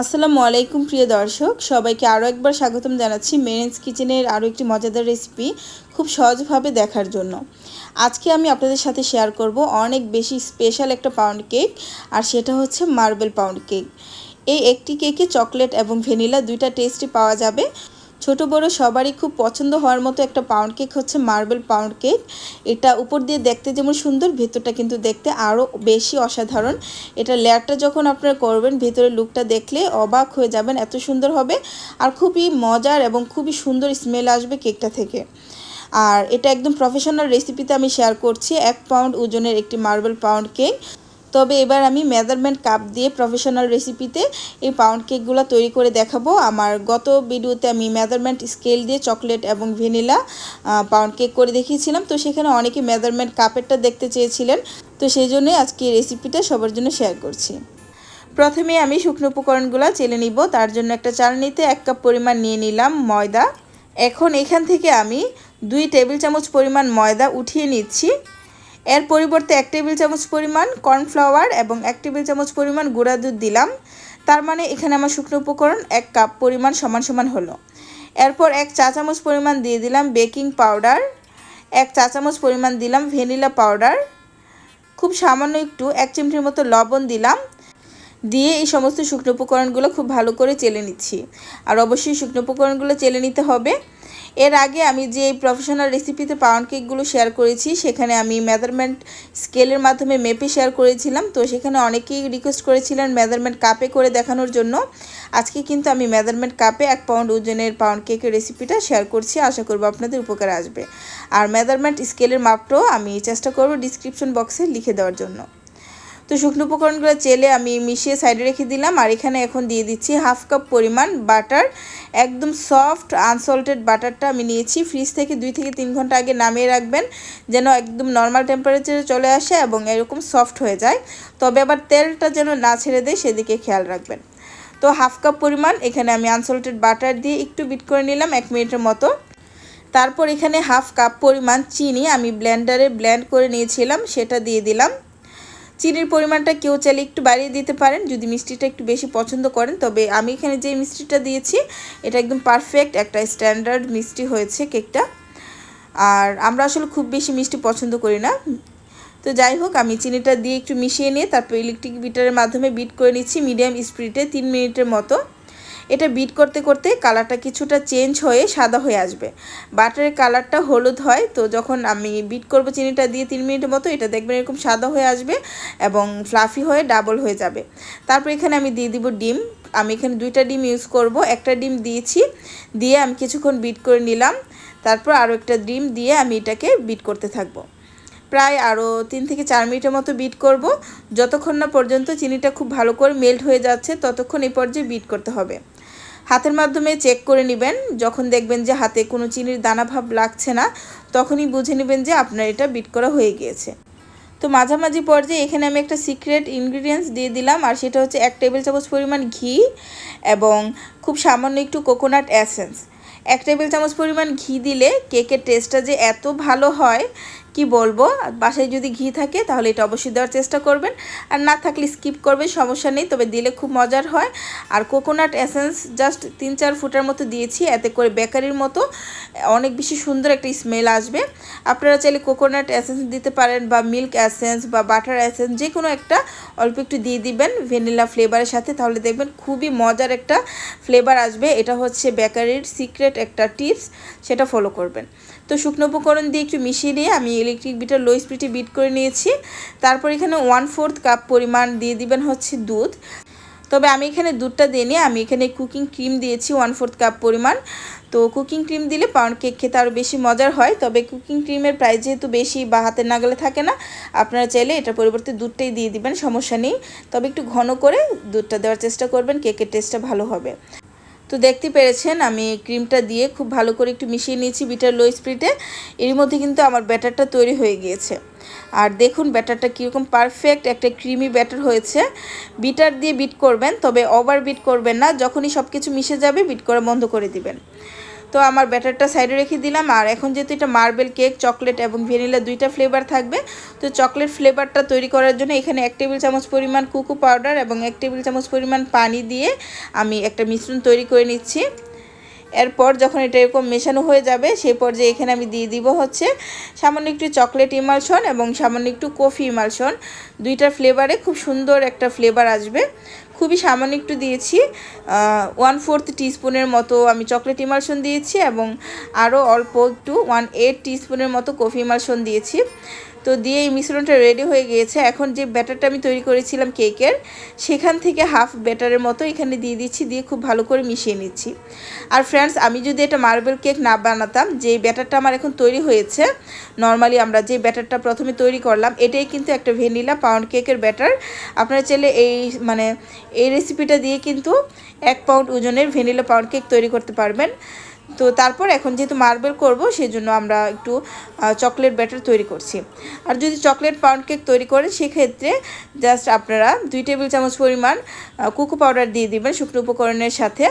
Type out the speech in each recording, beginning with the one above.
আসসালামু আলাইকুম, প্রিয় দর্শক। সবাইকে আরও একবার স্বাগতম জানাচ্ছি মেরেন্স কিচেনের আরও একটি মজাদার রেসিপি খুব সহজভাবে দেখার জন্য। আজকে আমি আপনাদের সাথে শেয়ার করব অনেক বেশি স্পেশাল একটা পাউন্ড কেক আর সেটা হচ্ছে মার্বেল পাউন্ড কেক এই একটি কেকে চকলেট এবং ভ্যানিলা দুইটা টেস্টই পাওয়া যাবে। ছোট বড় সবারই খুব পছন্দ হওয়ার মতো একটা পাউন্ড কেক হচ্ছে মার্বেল পাউন্ড কেক এটা উপর দিয়ে দেখতে যেমন সুন্দর, ভেতরটা কিন্তু দেখতে আরও বেশি অসাধারণ। এটা লেয়ারটা যখন আপনারা করবেন, ভেতরের লুকটা দেখলে অবাক হয়ে যাবেন এত সুন্দর হবে আর খুবই মজার এবং খুবই সুন্দর স্মেল আসবে কেকটা থেকে। আর এটা একদম প্রফেশনাল রেসিপিতে আমি শেয়ার করছি, এক পাউন্ড ওজনের একটি মার্বেল পাউন্ড কেক তবে এবার আমি মেজারমেন্ট কাপ দিয়ে প্রফেশনাল রেসিপিতে এই পাউন্ড কেকগুলো তৈরি করে দেখাবো। আমার গত ভিডিওতে আমি মেজারমেন্ট স্কেল দিয়ে চকলেট এবং ভ্যানিলা পাউন্ড কেক করে দেখিয়েছিলাম। তো সেখানে অনেকে মেজারমেন্ট কাপেরটা দেখতে চেয়েছিলেন। তো সেই জন্যই আজকে এই রেসিপিটা সবার জন্য শেয়ার করছি। প্রথমে আমি শুকনো উপকরণগুলো চেলে নিব। তার জন্য একটা চালনিতে এক কাপ পরিমাণ নিয়ে নিলাম ময়দা। এখন এখান থেকে আমি দুই টেবিল চামচ পরিমাণ ময়দা উঠিয়ে নিচ্ছি। এর পরিবর্তে এক টেবিল চামচ পরিমাণ কর্নফ্লাওয়ার এবং এক টেবিল চামচ পরিমাণ গুঁড়া দুধ দিলাম। তার মানে এখানে আমার শুকনো উপকরণ এক কাপ পরিমাণ সমান সমান হলো। এরপর এক চা চামচ পরিমাণ দিয়ে দিলাম বেকিং পাউডার, এক চা চামচ পরিমাণ দিলাম ভ্যানিলা পাউডার, খুব সামান্য একটু এক চিমটির মতো লবণ দিলাম। দিয়ে এই সমস্ত শুকনো উপকরণগুলো খুব ভালো করে চেলে নিচ্ছি। আর অবশ্যই শুকনো উপকরণগুলো চেলে নিতে হবে। এর আগে আমি যে প্রফেশনাল রেসিপিতে পাউন্ড কেকগুলো শেয়ার করেছি, সেখানে আমি মেজারমেন্ট স্কেলের মাধ্যমে মেপে শেয়ার করেছিলাম। তো সেখানে অনেকেই রিকোয়েস্ট করেছিলেন মেজারমেন্ট কাপে করে দেখানোর জন্য। আজকে কিন্তু আমি মেজারমেন্ট কাপে এক পাউন্ড ওজনের পাউন্ড কেকের রেসিপিটা শেয়ার করছি। আশা করব আপনাদের উপকার আসবে। আর মেজারমেন্ট স্কেলের মাপটাও আমি চেষ্টা করব ডিসক্রিপশন বক্সে লিখে দেওয়ার জন্য। তো শুকনো উপকরণগুলো চেলে আমি মিশিয়ে সাইডে রেখে দিলাম। আর এখানে এখন দিয়ে দিচ্ছি হাফ কাপ পরিমাণ বাটার একদম সফট আনসল্টেড বাটারটা আমি নিয়েছি। ফ্রিজ থেকে দুই থেকে তিন ঘণ্টা আগে নামিয়ে রাখবেন, যেন একদম নর্মাল টেম্পারেচারে চলে আসে এবং এরকম সফট হয়ে যায়। তবে আবার তেলটা যেন না ছেড়ে দেয়, সেদিকে খেয়াল রাখবেন। তো হাফ কাপ পরিমাণ এখানে আমি আনসল্টেড বাটার দিয়ে একটু বিট করে নিলাম এক মিনিটের মতো। তারপর এখানে হাফ কাপ পরিমাণ চিনি আমি ব্লেন্ডারে ব্লেন্ড করে নিয়েছিলাম, সেটা দিয়ে দিলাম। চিনির পরিমাণটা কেউ চাইলে একটু বাড়িয়ে দিতে পারেন, যদি মিষ্টিটা একটু বেশি পছন্দ করেন। তবে আমি এখানে যে মিষ্টিটা দিয়েছি, এটা একদম পারফেক্ট একটা স্ট্যান্ডার্ড মিষ্টি হয়েছে কেকটা। আর আমরা আসলে খুব বেশি মিষ্টি পছন্দ করি না। তো যাই হোক, আমি চিনিটা দিয়ে একটু মিশিয়ে নিয়ে তারপর ইলেকট্রিক বিটারের মাধ্যমে বিট করে নিচ্ছি মিডিয়াম স্পিডে তিন মিনিটের মতো। এটা বিট করতে করতে কালারটা কিছুটা চেঞ্জ হয়ে সাদা হয়ে আসবে। বাটারের কালারটা হলুদ হয়, তো যখন আমি বিট করব চিনিটা দিয়ে তিন মিনিটের মতো, এটা দেখবেন এরকম সাদা হয়ে আসবে এবং ফ্লাফি হয়ে ডাবল হয়ে যাবে। তারপর এখানে আমি দিয়ে দিব ডিম। আমি এখানে দুইটা ডিম ইউজ করব। একটা ডিম দিয়েছি, দিয়ে আমি কিছুক্ষণ বিট করে নিলাম। তারপর আরও একটা ডিম দিয়ে আমি এটাকে বিট করতে থাকব। প্রায় আরও তিন থেকে চার মিনিটের মতো বিট করব। যতক্ষণ না পর্যন্ত চিনিটা খুব ভালো করে মেল্ট হয়ে যাচ্ছে, ততক্ষণ এই পর্যায়ে বিট করতে হবে। হাতের মাধ্যমে চেক করে নেবেন। যখন দেখবেন যে হাতে কোনো চিনির দানা ভাব লাগছে না, তখনই বুঝে নেবেন যে আপনার এটা বিট করা হয়ে গিয়েছে। তো মাঝামাঝি পর্যায়ে এখানে আমি একটা সিক্রেট ইনগ্রিডিয়েন্টস দিয়ে দিলাম, আর সেটা হচ্ছে এক টেবিল চামচ পরিমাণ ঘি এবং খুব সামান্য একটু কোকোনাট অ্যাসেন্স এক টেবিল চামচ পরিমাণ ঘি দিলে কেকের টেস্টটা যে এত ভালো হয় কি বলব? বাসায় যদি ঘি থাকে, তাহলে এটা অবশ্যই দেওয়ার চেষ্টা করবেন। আর না থাকলে স্কিপ করবেন, সমস্যা নেই, তবে দিলে খুব মজার হয়। আর কোকোনাট এসেন্স জাস্ট তিন চার ফুটের মতো দিয়েছি, এতে করে বেকারির মতো অনেক বেশি সুন্দর একটা স্মেল আসবে। আপনারা চাইলে কোকোনাট এসেন্স দিতে পারেন, বা মিল্ক এসেন্স বা বাটার এসেন্স যে কোনো একটা, অল্প একটু দিয়ে দিবেন ভ্যানিলা ফ্লেভারের সাথে, তাহলে দেখবেন খুবই মজার একটা ফ্লেভার আসবে। এটা হচ্ছে বেকারির সিক্রেট একটা টিপস সেটা ফলো করবেন। তো শুকনো উপকরণ দিয়ে একটু মিশিয়ে নিয়ে আমি ইলেকট্রিক বিটার লো স্পিডে বিট করে নিয়েছি। তারপর এখানে ওয়ান ফোর্থ কাপ পরিমাণ দিয়ে দিবেন হচ্ছে দুধ। তবে আমি এখানে দুধটা দিইনি, আমি এখানে কুকিং ক্রিম দিয়েছি ওয়ান ফোর্থ কাপ পরিমাণ। তো কুকিং ক্রিম দিলে পাউন্ড কেক খেতে আরও বেশি মজার হয়, তবে কুকিং ক্রিমের প্রাইস যেহেতু বেশি বা হাতের নাগালে থাকে না, আপনারা চাইলে এটার পরিবর্তে দুধটাই দিয়ে দিবেন, সমস্যা নেই। তবে একটু ঘন করে দুধটা দেওয়ার চেষ্টা করবেন কেকের টেস্টটা ভালো হবে। তো দেখতে পেরেছেন, আমি ক্রিমটা দিয়ে খুব ভালো করে একটু মিশিয়ে নিয়েছি বিটার লো স্প্রিটে এর মধ্যে কিন্তু আমার ব্যাটারটা তৈরি হয়ে গিয়েছে। আর দেখুন ব্যাটারটা কীরকম পারফেক্ট, একটা ক্রিমি ব্যাটার হয়েছে। বিটার দিয়ে বিট করবেন, তবে ওভার বিট করবেন না, যখনই সব কিছু মিশে যাবে, বিট করা বন্ধ করে দিবেন। তো আমার ব্যাটারটা সাইডে রেখে দিলাম। আর এখন যেহেতু এটা মার্বেল কেক, চকলেট এবং ভ্যানিলা দুইটা ফ্লেভার থাকবে, তো চকলেট ফ্লেভারটা তৈরি করার জন্য এখানে এক টেবিল চামচ পরিমাণ কুকু পাউডার এবং এক টেবিল চামচ পরিমাণ পানি দিয়ে আমি একটা মিশ্রণ তৈরি করে নিচ্ছি। এরপর যখন এটা এরকম মেশানো হয়ে যাবে, সেই পর্যায়ে এখানে আমি দিয়ে দিব হচ্ছে সামান্য একটু চকলেট ইমালশন এবং সামান্য একটু কফি ইমালশন। দুইটা ফ্লেভারে খুব সুন্দর একটা ফ্লেভার আসবে। খুবই সামান্য একটু দিয়েছি ওয়ান ফোর্থ টিস্পুনের মতো আমি চকলেট ইমালশন দিয়েছি এবং আরও অল্প একটু ওয়ান এইট টিস্পুনের মতো কফি ইমালশন দিয়েছি। তো দিয়ে এই মিশ্রণটা রেডি হয়ে গিয়েছে। এখন যে ব্যাটারটা আমি তৈরি করেছিলাম কেকের সেখান থেকে হাফ ব্যাটারের মতো এখানে দিয়ে দিচ্ছি, দিয়ে খুব ভালো করে মিশিয়ে নিচ্ছি। আর ফ্রেন্ডস আমি যদি এটা মার্বেল কেক না বানাতাম, যে ব্যাটারটা আমার এখন তৈরি হয়েছে নর্মালি আমরা যে ব্যাটারটা প্রথমে তৈরি করলাম, এটাই কিন্তু একটা ভ্যানিলা পাউন্ড কেকের ব্যাটার আপনারা চাইলে এই মানে এই রেসিপিটা দিয়ে কিন্তু এক পাউন্ড ওজনের ভ্যানিলা পাউন্ড কেক তৈরি করতে পারবেন। তো তারপর এখন যেহেতু মার্বেল করব সেই জন্য আমরা একটু চকলেট ব্যাটার তৈরি করছি। আর যদি চকলেট পাউন্ড কেক তৈরি করেন, সেক্ষেত্রে জাস্ট আপনারা দুই টেবিল চামচ পরিমাণ কুকু পাউডার দিয়ে দিবেন শুকনো উপকরণের সাথে।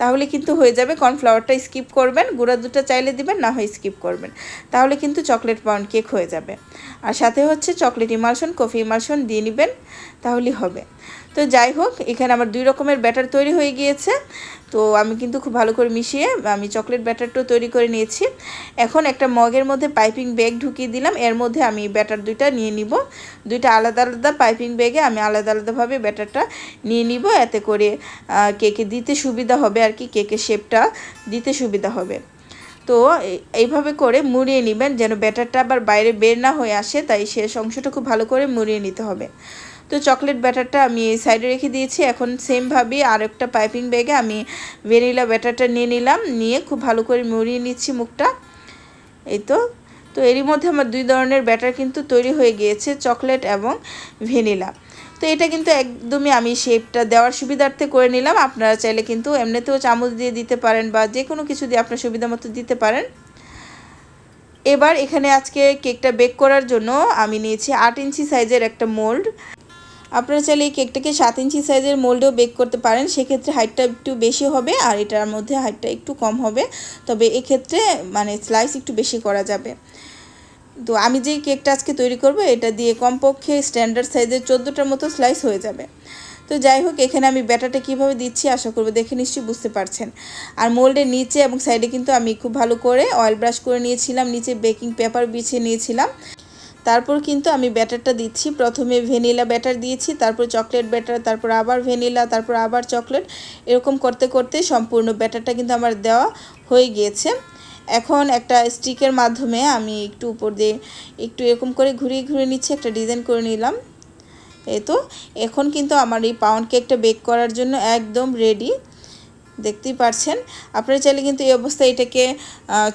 তাহলে কিন্তু হয়ে যাবে, কর্নফ্লাওয়ারটা স্কিপ করবেন, গুঁড়া দুধটা চাইলে দিবেন, না হয় স্কিপ করবেন। তাহলে কিন্তু চকলেট পাউন্ড কেক হয়ে যাবে। আর সাথে হচ্ছে চকলেট ইমালশন, কফি ইমালশন দিয়ে নেবেন, তাহলেই হবে। তো যাই হোক, এখানে আমার দুই রকমের ব্যাটার তৈরি হয়ে গিয়েছে। তো আমি কিন্তু খুব ভালো করে মিশিয়ে আমি চকলেট ব্যাটারটাও তৈরি করে নিয়েছি। এখন একটা মগের মধ্যে পাইপিং ব্যাগ ঢুকিয়ে দিলাম। এর মধ্যে আমি ব্যাটার দুইটা নিয়ে নিব। দুইটা আলাদা আলাদা পাইপিং ব্যাগে আমি আলাদা আলাদাভাবে ব্যাটারটা নিয়ে নিব। এতে করে কেকে দিতে সুবিধা হবে আর কি, কেকের শেপটা দিতে সুবিধা হবে। তো এইভাবে করে মুড়িয়ে নেবেন যেন ব্যাটারটা আবার বাইরে বের না হয়ে আসে। তাই শেষ অংশটা খুব ভালো করে মুড়িয়ে নিতে হবে। তো চকলেট ব্যাটারটা আমি এই সাইডে রেখে দিয়েছি। এখন সেমভাবেই আর একটা পাইপিং ব্যাগে আমি ভ্যানিলা ব্যাটারটা নিয়ে নিলাম। নিয়ে খুব ভালো করে মুড়িয়ে নিচ্ছি মুখটা। এই তো। তো এরই মধ্যে আমার দুই ধরনের ব্যাটার কিন্তু তৈরি হয়ে গিয়েছে, চকলেট এবং ভ্যানিলা তো এটা কিন্তু একদমই আমি শেপটা দেওয়ার সুবিধার্থে করে নিলাম। আপনারা চাইলে কিন্তু এমনিতেও চামচ দিয়ে দিতে পারেন বা যে কোনো কিছু দিয়ে আপনার সুবিধা মতো দিতে পারেন। এবার এখানে আজকে কেকটা বেক করার জন্য আমি নিয়েছি আট ইঞ্চি সাইজের একটা মোল্ড আপনারা চাইলে এই কেকটাকে সাত ইঞ্চি সাইজের মোল্ডেও বেক করতে পারেন। সেক্ষেত্রে হাইটটা একটু বেশি হবে আর এটার মধ্যে হাইটটা একটু কম হবে। তবে এক্ষেত্রে মানে স্লাইস একটু বেশি করা যাবে। তো আমি যেই কেকটা আজকে তৈরি করব, এটা দিয়ে কমপক্ষে স্ট্যান্ডার্ড সাইজের চোদ্দোটার মতো স্লাইস হয়ে যাবে। তো যাই হোক, এখানে আমি ব্যাটারটা কীভাবে দিচ্ছি আশা করব দেখে নিশ্চয়ই বুঝতে পারছেন। আর মোল্ডের নিচে এবং সাইডে কিন্তু আমি খুব ভালো করে অয়েল ব্রাশ করে নিয়েছিলাম, নিচে বেকিং পেপার বিছিয়ে নিয়েছিলাম। তারপর কিন্তু আমি ব্যাটারটা দিচ্ছি। প্রথমে ভ্যানিলা ব্যাটার দিয়েছি, তারপর চকলেট ব্যাটার, তারপর আবার ভ্যানিলা, তারপর আবার চকলেট। এরকম করতে করতে সম্পূর্ণ ব্যাটারটা কিন্তু আমার দেওয়া হয়ে গিয়েছে। এখন একটা স্টিকের মাধ্যমে আমি একটু উপর দিয়ে একটু এরকম করে ঘুরিয়ে ঘুরিয়ে নিচ্ছি, একটা ডিজাইন করে নিলাম। এই তো, এখন কিন্তু আমার এই পাউন্ড কেকটা বেক করার জন্য একদম রেডি দেখতেই পারছেন। আপনারা চাইলে কিন্তু এই অবস্থায় এটাকে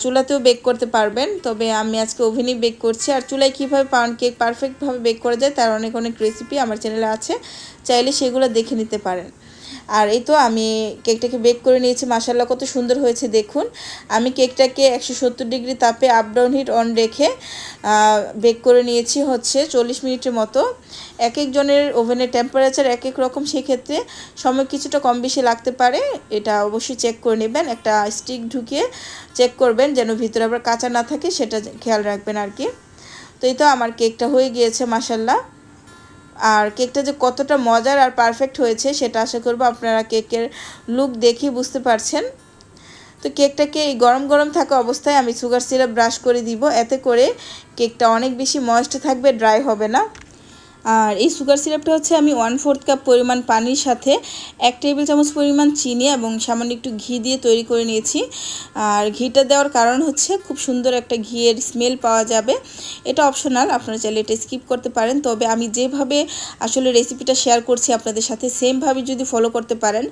চুলাতেও বেক করতে পারবেন। তবে আমি আজকে ওভেনেই বেক করছি। আর চুলায় কীভাবে পাউন্ড কেক পারফেক্টভাবে বেক করা যায়, তার অনেক অনেক রেসিপি আমার চ্যানেলে আছে। চাইলে সেগুলো দেখে নিতে পারেন। আর এই তো আমি কেকটাকে বেক করে নিয়েছি মাসাল্লাহ কত সুন্দর হয়েছে, দেখুন। আমি কেকটাকে একশো সত্তর ডিগ্রি তাপে আপ ডাউন হিট অন রেখে বেক করে নিয়েছি হচ্ছে চল্লিশ মিনিটের মতো। এক একজনের ওভেনের টেম্পারেচার এক এক রকম, সেক্ষেত্রে সময় কিছুটা কম বেশি লাগতে পারে। এটা অবশ্যই চেক করে নেবেন, একটা স্টিক ঢুকিয়ে চেক করবেন যেন ভিতরে আবার কাঁচা না থাকে, সেটা খেয়াল রাখবেন আর কি। তো এই তো আমার কেকটা হয়ে গিয়েছে মাসাল্লাহ আর কেকটা যে কতটা মজার আর পারফেক্ট হয়েছে, সেটা আশা করব আপনারা কেকের লুক দেখেই বুঝতে পারছেন। তো কেকটাকে এই গরম গরম থাকা অবস্থায় আমি সুগার সিরাপ ব্রাশ করে দিব। এতে করে কেকটা অনেক বেশি ময়েস্ট থাকবে ড্রাই হবে না। আর এই সুগার সিরাপটা হচ্ছে আমি ওয়ান ফোর্থ কাপ পরিমাণ পানির সাথে এক টেবিল চামচ পরিমাণ চিনি এবং সামান্য একটু ঘি দিয়ে তৈরি করে নিয়েছি। আর ঘিটা দেওয়ার কারণ হচ্ছে খুব সুন্দর একটা ঘিয়ের স্মেল পাওয়া যাবে। এটা অপশনাল আপনারা চাইলে এটা স্কিপ করতে পারেন। তবে আমি যেভাবে আসলে রেসিপিটা শেয়ার করছি আপনাদের সাথে সেমভাবে যদি ফলো করতে পারেন,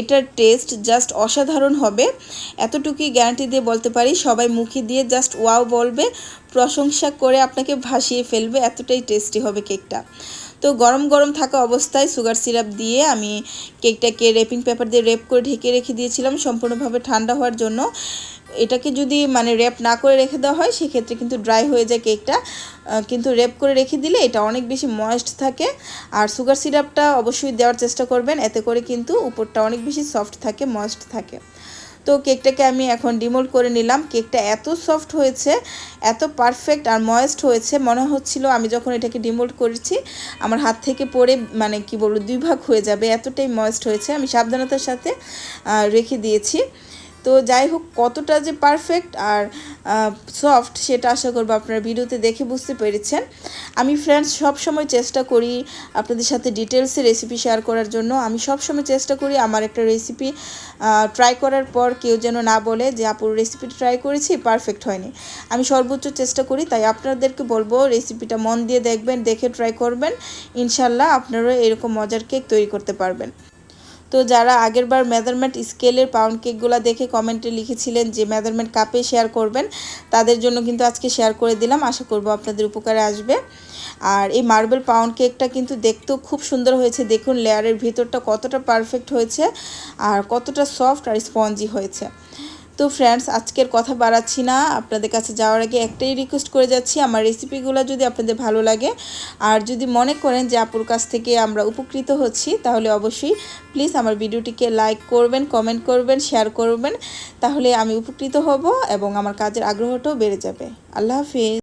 এটার টেস্ট জাস্ট অসাধারণ হবে। এতটুকুই গ্যারান্টি দিয়ে বলতে পারি, সবাই মুখে দিয়ে জাস্ট ওয়াও বলবে। প্রশংসা করে আপনাকে ভাসিয়ে ফেলবে, এতটাই টেস্টি হবে কেকটা তো গরম গরম থাকা অবস্থায় সুগার সিরাপ দিয়ে আমি কেকটাকে রেপিং পেপার দিয়ে রেপ করে ঢেকে রেখে দিয়েছিলাম, সম্পূর্ণভাবে ঠান্ডা হওয়ার জন্য। এটাকে যদি মানে র্যাপ না করে রেখে দেওয়া হয়, সেক্ষেত্রে কিন্তু ড্রাই হয়ে যায় কেকটা কিন্তু র্যাপ করে রেখে দিলে এটা অনেক বেশি ময়েস্ট থাকে। আর সুগার সিরাপটা অবশ্যই দেওয়ার চেষ্টা করবেন, এতে করে কিন্তু উপরটা অনেক বেশি সফট থাকে ময়েস্ট থাকে। তো কেকটাকে আমি এখন ডিমোল্ড করে নিলাম। কেকটা এত সফট হয়েছে, এত পারফেক্ট আর ময়েস্ট হয়েছে। মনে হচ্ছিল আমি যখন এটাকে ডিমোল্ড করেছি, আমার হাত থেকে পড়ে মানে কি বলব, দুই ভাগ হয়ে যাবে। এতটাই ময়েস্ট হয়েছে। আমি সাবধানতার সাথে রেখে দিয়েছি। তো যাই হোক, কতটা যে পারফেক্ট আর সফট সেটা আশা করব আপনারা ভিডিওতে দেখে বুঝতে পেরেছেন। আমি ফ্রেন্ডস সব সময় চেষ্টা করি আপনাদের সাথে ডিটেলসে রেসিপি শেয়ার করার জন্য। আমি সব সময় চেষ্টা করি আমার একটা রেসিপি ট্রাই করার পর কেউ যেন না বলে যে আপুর রেসিপি ট্রাই করেছি পারফেক্ট হয়নি। আমি সর্বোচ্চ চেষ্টা করি, তাই আপনাদেরকে বলব রেসিপিটা মন দিয়ে দেখবেন, দেখে ট্রাই করবেন। ইনশাল্লাহ আপনারা এরকম মজার কেক তৈরি করতে পারবেন। তো যারা আগেরবার মেজারমেন্ট স্কেলের পাউন্ড কেকগুলো দেখে কমেন্টে লিখেছিলেন যে মেজারমেন্ট কাপে শেয়ার করবেন, তাদের জন্য কিন্তু আজকে শেয়ার করে দিলাম। আশা করব আপনাদের উপকারে আসবে। আর এই মার্বেল পাউন্ড কেকটা কিন্তু দেখতেও খুব সুন্দর হয়েছে। দেখুন লেয়ারের ভিতরটা কতটা পারফেক্ট হয়েছে আর কতটা সফট আর স্পঞ্জি হয়েছে। তো ফ্রেন্ডস আজকের কথা বাড়াচ্ছি না। আপনাদের কাছে যাওয়ার আগে একটাই রিকোয়েস্ট করে যাচ্ছি, আমার রেসিপিগুলো যদি আপনাদের ভালো লাগে। আর যদি মনে করেন যে আপুর কাছ থেকে আমরা উপকৃত হচ্ছি, তাহলে অবশ্যই প্লিজ আমার ভিডিওটিকে লাইক করবেন কমেন্ট করবেন শেয়ার করবেন। তাহলে আমি উপকৃত হব এবং আমার কাজের আগ্রহটাও বেড়ে যাবে। আল্লাহ হাফিজ।